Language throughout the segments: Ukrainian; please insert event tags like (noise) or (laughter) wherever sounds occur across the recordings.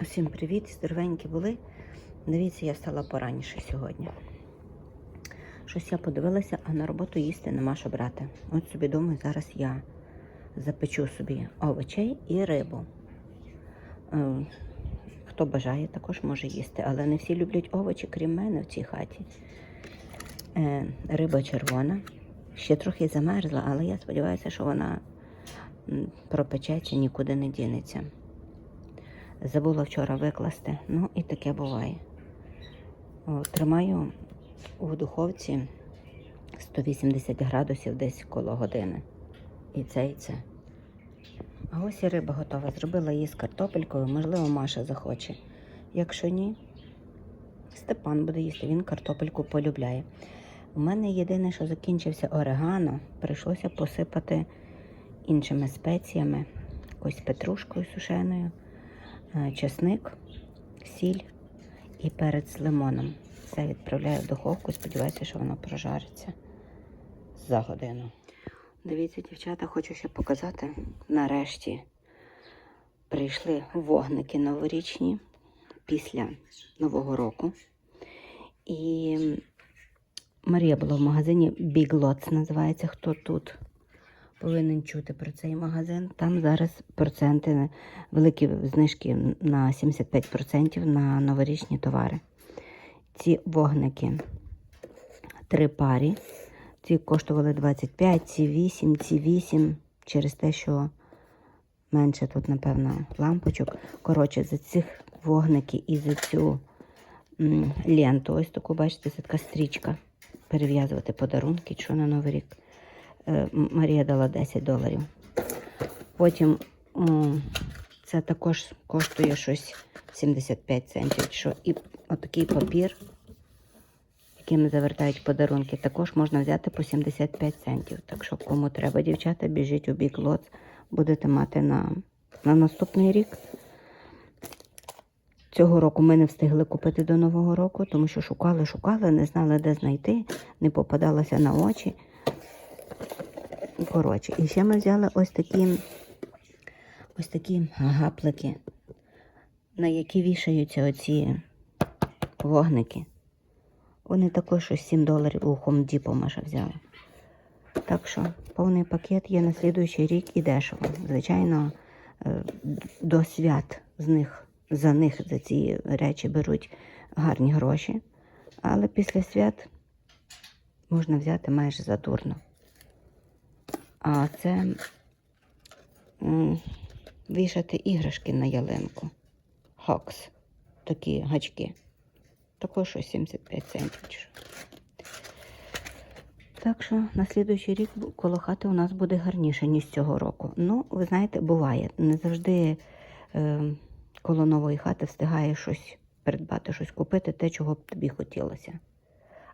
Всім привіт, здоровенькі були. Дивіться, я стала пораніше сьогодні. Щось я подивилася, а на роботу їсти нема що брати. От собі думаю, зараз я запечу собі овочей і рибу. Е, Хто бажає, також може їсти, але не всі люблять овочі, крім мене в цій хаті. Е, Риба червона. Ще трохи замерзла, але я сподіваюся, що вона пропечеться, нікуди не дінеться. Забула вчора викласти. Ну і таке буває. Тримаю у духовці 180 градусів десь коло години. І це, і це. А ось і риба готова. Зробила її з картопелькою, можливо, Маша захоче. Якщо ні, Степан буде їсти, він картопельку полюбляє. У мене єдине, що закінчився орегано, прийшлося посипати іншими спеціями, якось петрушкою сушеною чесник, сіль і перець з лимоном. Це відправляю в духовку. Сподіваюся, що воно прожариться за годину. Дивіться, дівчата, хочу ще показати. Нарешті прийшли вогники новорічні після Нового року. І Марія була в магазині Big Lots, називається хто тут повинен чути про цей магазин. Там зараз проценти, великі знижки на 75% на новорічні товари. Ці вогники три парі. Ці коштували 25, ці 8, ці 8, через те, що менше тут, напевно, лампочок. Коротше, за цих вогники і за цю ленту, ось таку, бачите, це така стрічка. Перев'язувати подарунки, що на Новий рік. Е, Марія дала 10 доларів. Потім це також коштує щось 75 центів. Що. І отакий папір, яким завертають подарунки, також можна взяти по 75 центів. Так що, кому треба, дівчата, біжіть у Big Lots, будете мати на, на наступний рік. Цього року ми не встигли купити до Нового року, тому що шукали, шукали, не знали, де знайти, не попадалося на очі. Коротше, і ще ми взяли ось такі ось такі гаплики, на які вішаються оці вогники. Вони також 7 доларів у Home Depot Маша взяла. Так що повний пакет є на слідуючий рік і дешево. Звичайно, е, до свят з них, за них за ці речі беруть гарні гроші, але після свят можна взяти майже задурно. А це вішати іграшки на ялинку. Хокс. Такі гачки. Також щось 75 центів. Так що на слідуючий рік бу- коло хати у нас буде гарніше, ніж цього року. Ну, ви знаєте, буває. Не завжди е, коло нової хати встигає щось придбати, щось купити, те, чого б тобі хотілося.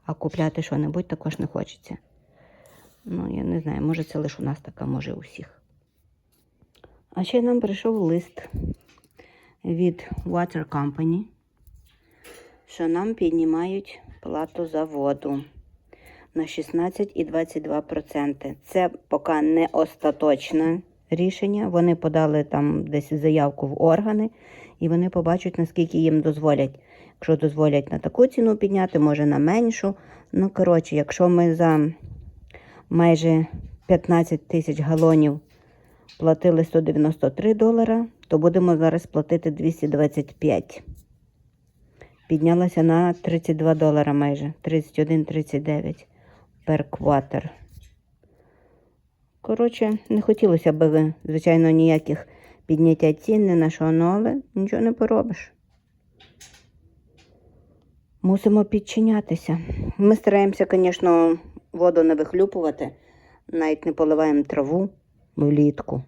А купляти що-небудь також не хочеться. Ну, я не знаю, може це лише у нас така, може у всіх. А ще нам прийшов лист від Water Company, що нам піднімають плату за воду на 16,22%. Це поки не остаточне рішення. Вони подали там десь заявку в органи, і вони побачать, наскільки їм дозволять. Якщо дозволять на таку ціну підняти, може на меншу. Ну, коротше, якщо ми за майже 15 тисяч галонів платили 193 долара, то будемо зараз платити 225. Піднялася на 32 долара майже, 31-39 per quarter. Коротше, не хотілося б, звичайно, ніяких підняття цін не на що, ну, але нічого не поробиш. Мусимо підчинятися. Ми стараємося, звісно, воду не вихлюпувати, навіть не поливаємо траву влітку.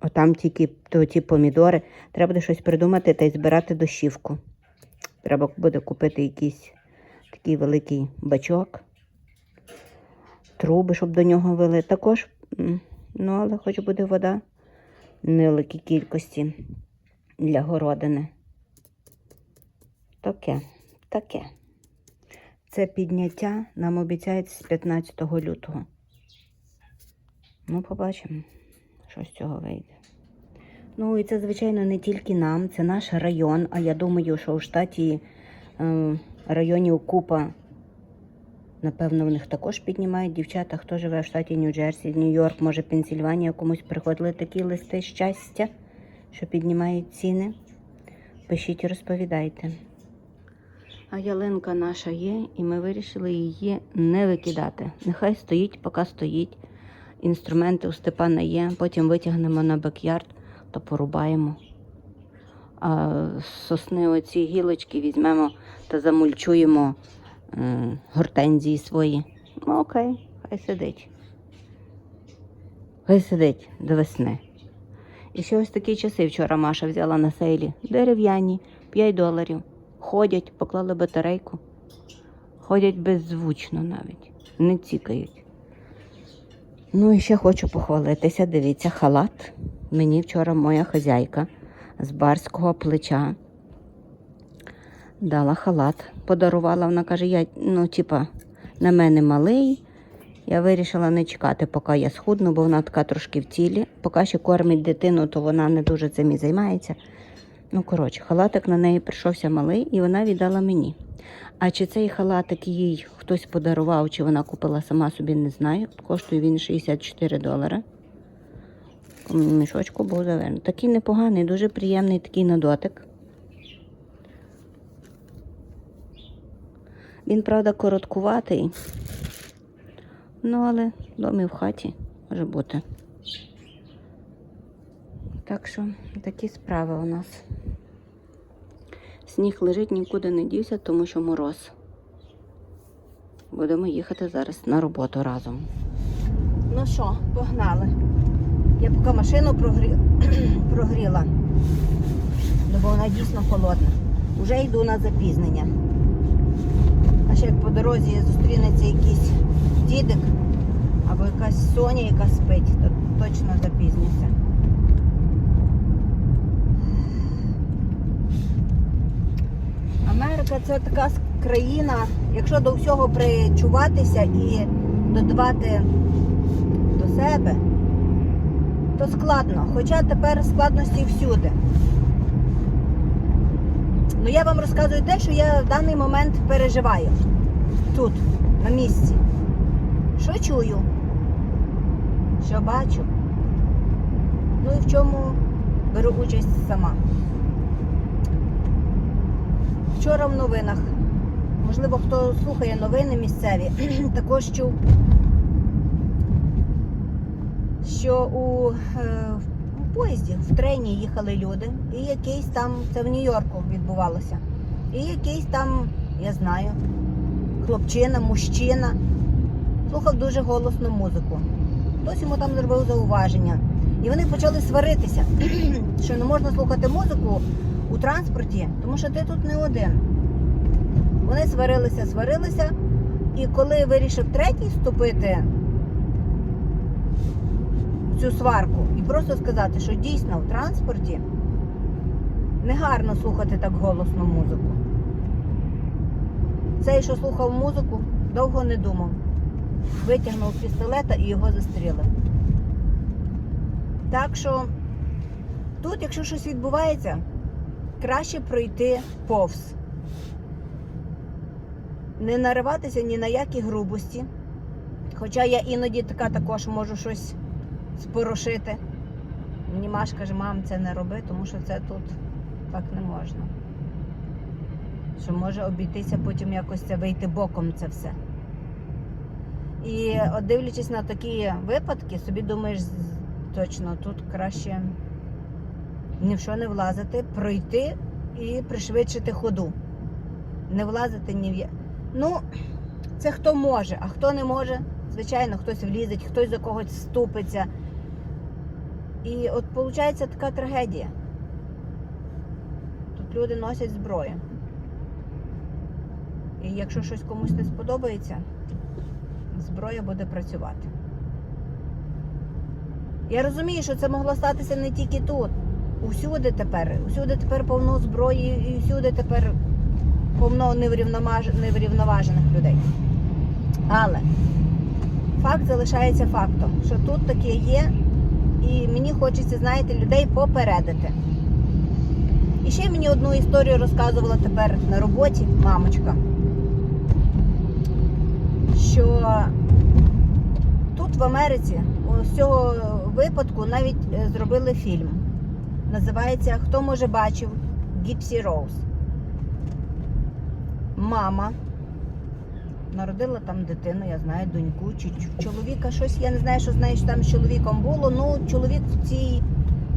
Отам тільки то, ті помідори. Треба буде щось придумати та й збирати дощівку. Треба буде купити якийсь такий великий бачок, труби, щоб до нього вели. Також, ну, але хоч буде вода невеликій кількості для городини. Таке, таке. Це підняття нам обіцяють з 15 лютого. Ну, побачимо, що з цього вийде. Ну і це, звичайно, не тільки нам, це наш район. А я думаю, що у штаті е, районів купа, напевно, в них також піднімають дівчата, хто живе в штаті Нью-Джерсі, Нью-Йорк, може Пенсільванія, комусь приходили такі листи щастя, що піднімають ціни. Пишіть і розповідайте. А ялинка наша є, і ми вирішили її не викидати. Нехай стоїть, поки стоїть. Інструменти у Степана є, потім витягнемо на бекярд, то порубаємо. А сосни оці гілочки візьмемо та замульчуємо гортензії свої. Ну, окей, хай сидить. Хай сидить до весни. І ще ось такі часи вчора Маша взяла на сейлі. Дерев'яні, 5 доларів. Ходять, поклали батарейку. Ходять беззвучно навіть, не цікають. Ну і ще хочу похвалитися. Дивіться, халат. Мені вчора моя хазяйка з барського плеча дала халат, подарувала. Вона каже, я, ну, типа, на мене малий. Я вирішила не чекати, поки я схудну, бо вона така трошки в тілі. Поки ще кормить дитину, то вона не дуже цим і займається. Ну, коротше, халатик на неї прийшовся малий, і вона віддала мені. А чи цей халатик їй хтось подарував, чи вона купила сама собі, не знаю. Коштує він 64 долари. Мішочку був завернений. Такий непоганий, дуже приємний такий на дотик. Він, правда, короткуватий. Ну, але домі в хаті може бути. Так що такі справи у нас. Сніг лежить, нікуди не дівся, тому що мороз. Будемо їхати зараз на роботу разом. Ну що, погнали. Я поки машину прогрі... (clears throat) прогріла, бо вона дійсно холодна. Уже йду на запізнення. А ще як по дорозі зустрінеться якийсь дідик або якась Соня, яка спить, то точно запізнюся. Америка це така країна, якщо до всього причуватися і додавати до себе, то складно. Хоча тепер складності всюди. Ну я вам розказую те, що я в даний момент переживаю тут, на місці. Що чую, що бачу, ну і в чому беру участь сама. Вчора в новинах, можливо, хто слухає новини місцеві, (clears throat) також чув, що у, е, у поїзді в трені їхали люди, і якийсь там, це в Нью-Йорку відбувалося, і якийсь там, я знаю, хлопчина, мужчина, слухав дуже голосну музику. Хтось йому там зробив зауваження. І вони почали сваритися, (clears throat) що не можна слухати музику у транспорті, тому що ти тут не один. Вони сварилися, сварилися, і коли вирішив третій вступити в цю сварку і просто сказати, що дійсно в транспорті негарно слухати так голосну музику. Цей, що слухав музику, довго не думав. Витягнув пістолета і його застрілив. Так що тут, якщо щось відбувається, краще пройти повз. Не нариватися ні на які грубості. Хоча я іноді така також можу щось спорошити. Мені Маш каже, мам, це не роби, тому що це тут так не можна. Що може обійтися потім якось це вийти боком це все. І от дивлячись на такі випадки, собі думаєш, точно тут краще ні в що не влазити, пройти і пришвидшити ходу. Не влазити ні в я. Ну, це хто може, а хто не може, звичайно, хтось влізить, хтось за когось вступиться. І от виходить така трагедія. Тут люди носять зброю. І якщо щось комусь не сподобається, зброя буде працювати. Я розумію, що це могло статися не тільки тут. Усюди тепер. Усюди тепер повно зброї, і всюди тепер повно неврівноважених людей. Але факт залишається фактом, що тут таке є, І мені хочеться, знаєте, людей попередити. І ще мені одну історію розказувала тепер на роботі мамочка, що тут в Америці з цього випадку навіть е, зробили фільм. Називається Хто може бачив Гіпсі Роуз. Мама народила там дитину, я знаю, доньку чи чоловіка щось. Я не знаю, що знаєш, там з чоловіком було. Ну, чоловік в цій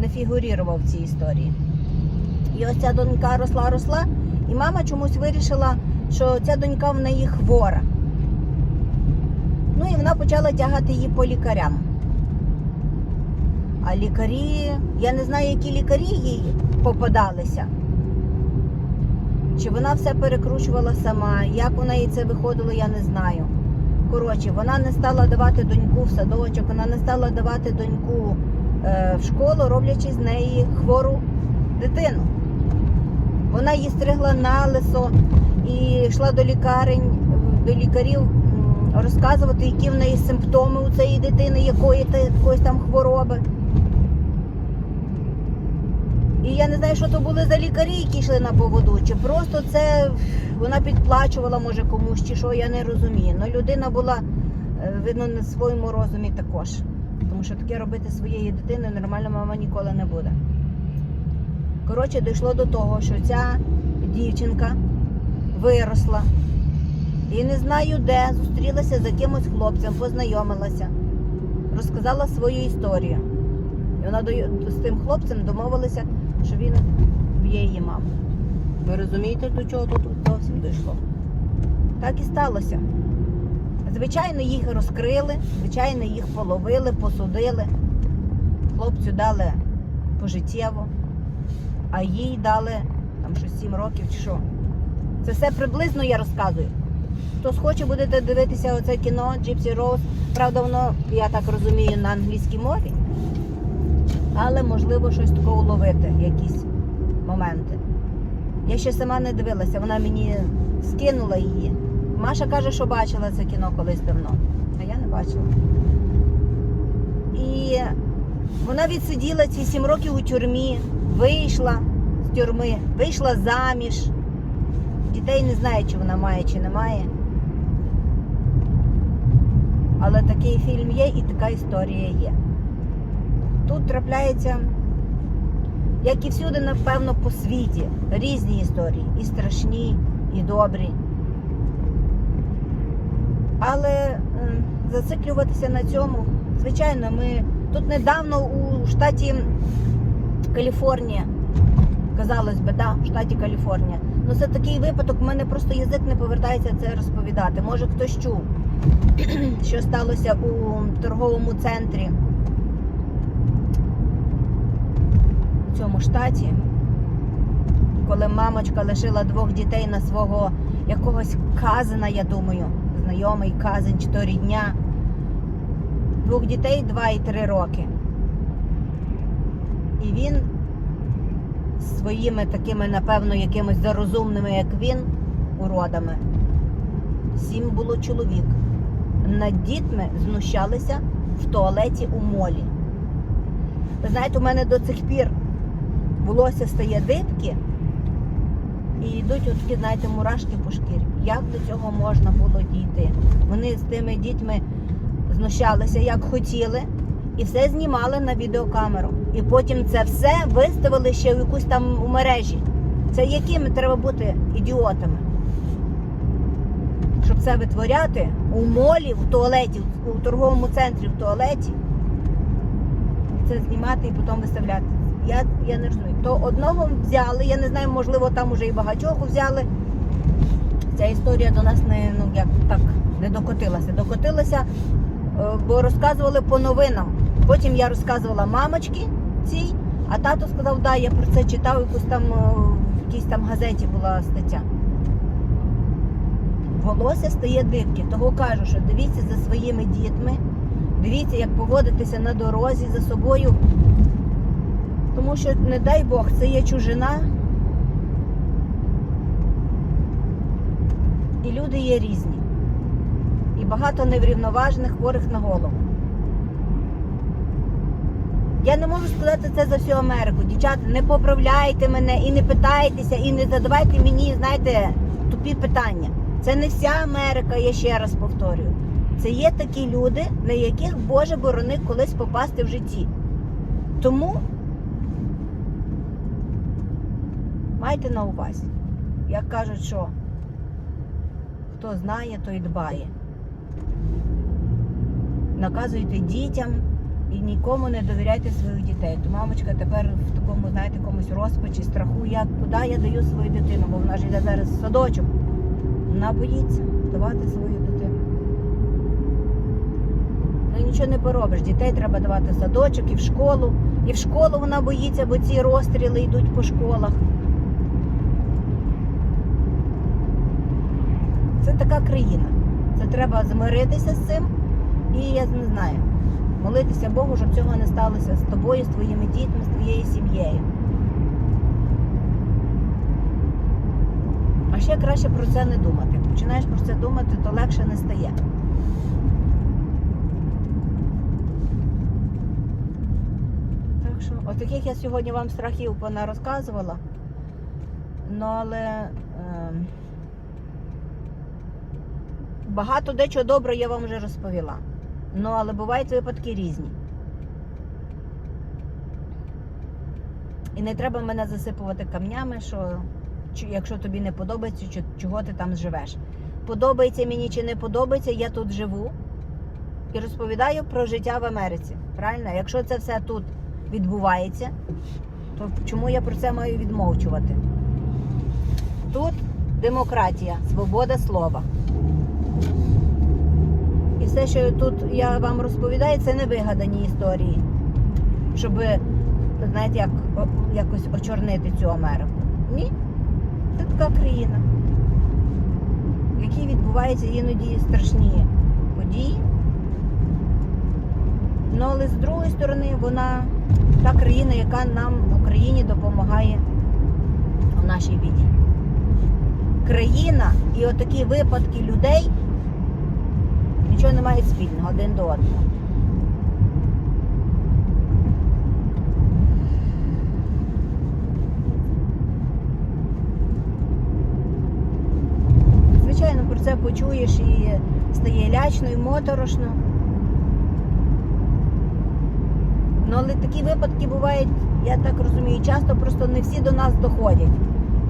не фігурував в цій історії. І ось ця донька росла, росла, і мама чомусь вирішила, що ця донька в неї хвора. Ну і вона почала тягати її по лікарям. А лікарі, я не знаю, які лікарі їй попадалися. Чи вона все перекручувала сама, як у неї це виходило, я не знаю. Коротше, вона не стала давати доньку в садочок, вона не стала давати доньку е, в школу, роблячи з неї хвору дитину. Вона її стригла на лисо і йшла до лікарень, до лікарів розказувати, які в неї симптоми у цієї дитини, якої якоїсь там хвороби. І я не знаю, що то були за лікарі, які йшли на поводу, чи просто це вона підплачувала, може комусь, чи що, я не розумію. Ну людина була, е, видно, на своєму розумі також. Тому що таке робити своєї дитини нормальна мама ніколи не буде. Коротше, дійшло до того, що ця дівчинка виросла і не знаю де, зустрілася з якимось хлопцем, познайомилася, розказала свою історію. І вона з тим хлопцем домовилася, що він б'є її маму. Ви розумієте, до чого тут зовсім дійшло? Так і сталося. Звичайно, їх розкрили, звичайно, їх половили, посудили. Хлопцю дали пожиттєво, а їй дали там щось 7 років чи що. Це все приблизно я розказую. Хто схоче, будете дивитися оце кіно Gypsy Rose. Правда, воно, я так розумію, на англійській мові. Але можливо щось такого уловити, якісь моменти. Я ще сама не дивилася, вона мені скинула її. Маша каже, що бачила це кіно колись давно, а я не бачила. І вона відсиділа ці сім років у тюрмі, вийшла з тюрми, вийшла заміж. Дітей не знає, чи вона має, чи не має. Але такий фільм є і така історія є. Тут трапляється, як і всюди, напевно, по світі, різні історії, і страшні, і добрі. Але зациклюватися на цьому, звичайно, ми тут недавно у штаті Каліфорнія, казалось би, да, в штаті Каліфорнія. Ну це такий випадок, в мене просто язик не повертається це розповідати. Може хтось чув, (clears throat) що сталося у торговому центрі цьому штаті, коли мамочка лишила двох дітей на свого якогось казина, я думаю, знайомий казин чи то рідня. Двох дітей 2 і 3 роки. І він своїми такими, напевно, якимось зарозумними, як він, уродами. Сім було чоловік. Над дітьми знущалися в туалеті у молі. Ви знаєте, у мене до цих пір волосся стає дибки і йдуть отакі, знаєте, мурашки по шкірі. Як до цього можна було дійти? Вони з тими дітьми знущалися, як хотіли, і все знімали на відеокамеру. І потім це все виставили ще в якусь там у мережі. Це якими треба бути ідіотами? Щоб це витворяти у молі, в туалеті, у торговому центрі в туалеті. Це знімати і потім виставляти. Я, я не розумію. То одного взяли, я не знаю, можливо, там уже і багатьох взяли. Ця історія до нас не ну як так не докотилася. Докотилася, е, бо розказували по новинам. Потім я розказувала мамочці цій, а тато сказав, да, я про це читав, якусь там е, в якійсь там газеті була стаття. Волосся стає дибки. Того кажу, що дивіться за своїми дітьми, дивіться, як поводитися на дорозі за собою. Тому що, не дай Бог, це є чужина. І люди є різні. І багато неврівноважених хворих на голову. Я не можу сказати це за всю Америку. Дівчата, не поправляйте мене і не питайтеся, і не задавайте мені, знаєте, тупі питання. Це не вся Америка, я ще раз повторюю. Це є такі люди, на яких Боже борони колись попасти в житті. Тому майте на увазі, як кажуть, що хто знає, той дбає. Наказуйте дітям і нікому не довіряйте своїх дітей. То мамочка тепер в такому, знаєте, якомусь розпачі, страху, як куди я даю свою дитину, бо вона ж йде зараз в садочок. Вона боїться давати свою дитину. Ну нічого не поробиш. Дітей треба давати в садочок і в школу. І в школу вона боїться, бо ці розстріли йдуть по школах. Це така країна. Це треба змиритися з цим. І я не знаю, молитися Богу, щоб цього не сталося з тобою, з твоїми дітьми, з твоєю сім'єю. А ще краще про це не думати. Починаєш про це думати, то легше не стає. Так що, от таких я сьогодні вам страхів вона розказувала. Ну, але е, багато дечого добре я вам вже розповіла. Ну, але бувають випадки різні. І не треба мене засипувати камнями, що якщо тобі не подобається, чи- чого ти там живеш. Подобається мені чи не подобається, я тут живу і розповідаю про життя в Америці. Правильно? Якщо це все тут відбувається, то чому я про це маю відмовчувати? Тут демократія, свобода слова. І все, що тут я вам розповідаю, це не вигадані історії, щоб, знаєте, як, якось очорнити цю Америку. Ні. Це така країна, в якій відбуваються іноді страшні події. Ну, але з другої сторони, вона та країна, яка нам в Україні допомагає у нашій біді. Країна і отакі випадки людей нічого не мають спільного один до одного. Звичайно, про це почуєш і стає лячно і моторошно. Ну, але такі випадки бувають, я так розумію, часто просто не всі до нас доходять.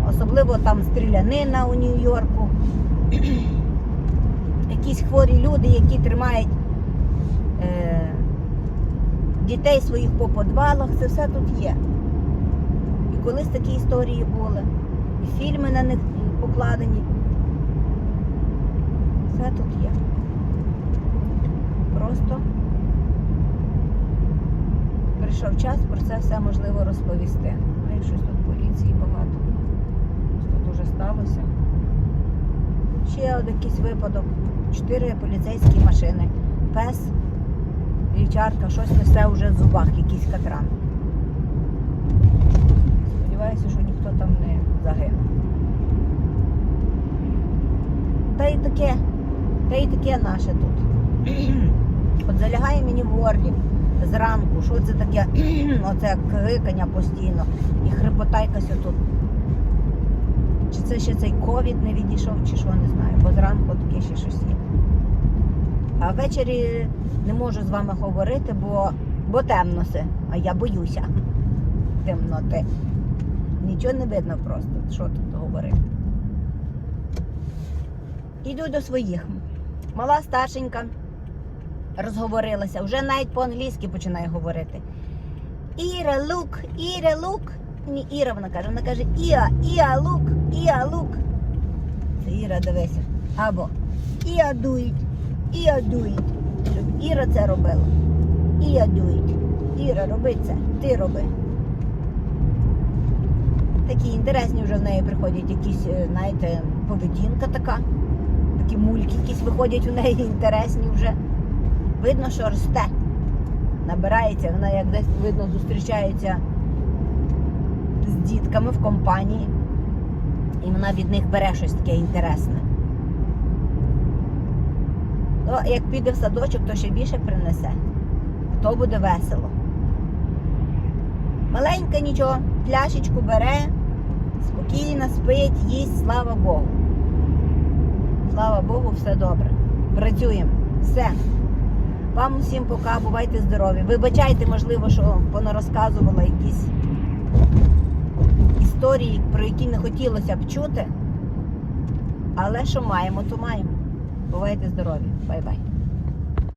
Особливо там стрілянина у Нью-Йорку. Якісь хворі люди, які тримають е, дітей своїх по подвалах, це все тут є. І колись такі історії були, і фільми на них покладені. Все тут є. Просто прийшов час про це все можливо розповісти. Ну, щось тут поліції багато. Тут уже сталося. Ще один якийсь випадок. Чотири поліцейські машини. Пес, дівчатка, щось несе вже в зубах, якийсь катран. Сподіваюся, що ніхто там не загинув. Та й таке, та й таке наше тут. (clears throat) От залягає мені в горлі зранку, що це таке, (clears throat) оце крикання постійно і хрипота якась отут. Чи це ще цей ковід не відійшов, чи що, не знаю, бо зранку таке ще щось є. А ввечері не можу з вами говорити, бо, бо темно все, а я боюся темноти. Нічого не видно просто, що тут говорити. Йду до своїх. Мала старшенька розговорилася, вже навіть по-англійськи починає говорити. Іра, лук, Іра, лук. Ні, Іра вона каже, вона каже Іа, Іа, лук, Іа, лук. Це Іра, дивися. Або Іа дують, Іа дують. Щоб Іра це робила. Іа дують. Іра, роби це, ти роби. Такі інтересні вже в неї приходять якісь, е, знаєте, поведінка така. Такі мульки якісь виходять у неї інтересні вже. Видно, що росте. Набирається, вона як десь видно зустрічається з дітками в компанії. І вона від них бере щось таке інтересне. Ну, як піде в садочок, то ще більше принесе. То буде весело. Маленька нічого, пляшечку бере, спокійно спить, їсть, слава Богу. Слава Богу, все добре. Працюємо. Все. Вам усім пока, бувайте здорові. Вибачайте, можливо, що понарозказувала якісь історії, про які не хотілося б чути. Але що маємо, то маємо. Бувайте здорові. Бай-бай.